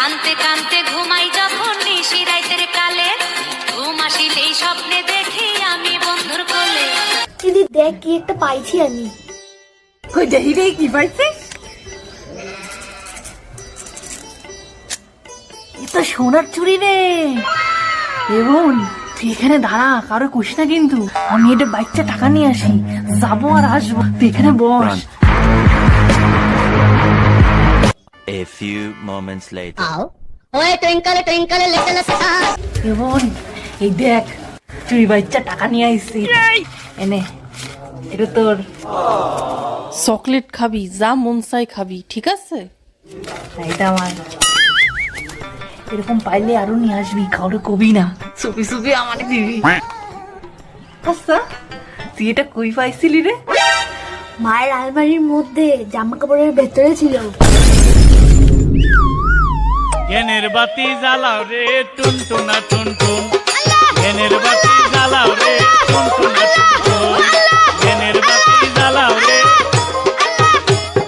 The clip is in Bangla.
কানতে কানতে ঘুমাই যখন নিশি রাইতের কালে। ঘুম আসিলেই স্বপ্নে দেখি আমি বন্ধুর কোলে। দিদি দেখ কি একটা পাইছি আমি। কই দেখি রে কি পাইছিস এ তো সোনার চুড়ি রে। এবং তুই এখানে দাঁড়া কারও কুস না কিন্তু। আমি এটা বাইকটা টাকা নিয়ে আসি। যাব আর আসব। তুই এখানে বস। A few moments later. ওই টুইঙ্কল টুইঙ্কল লিটল স্টার এবং এই দেখ চুরি বাচ্চা টাকা নিয়ে আইসি এনে এটা তোর। চকলেট খাবি যা মন চাই খাবি ঠিক আছে? এটা আমার। এরকম পাইলে আরও নিয়ে আসবি কাউরে কবি না। সুপি সুপি আমার দিবি। আচ্ছা তুই এটা কই পাইছিলি রে? মায়ের আলমারির মধ্যে জামা কাপড়ের ভেতরে ছিল। জ্ঞানের বাতি জ্বালাও রে টুনটুনা টুনটুন। জ্ঞানের বাতি জ্বালাও রে টুনটুনা টুনটুন।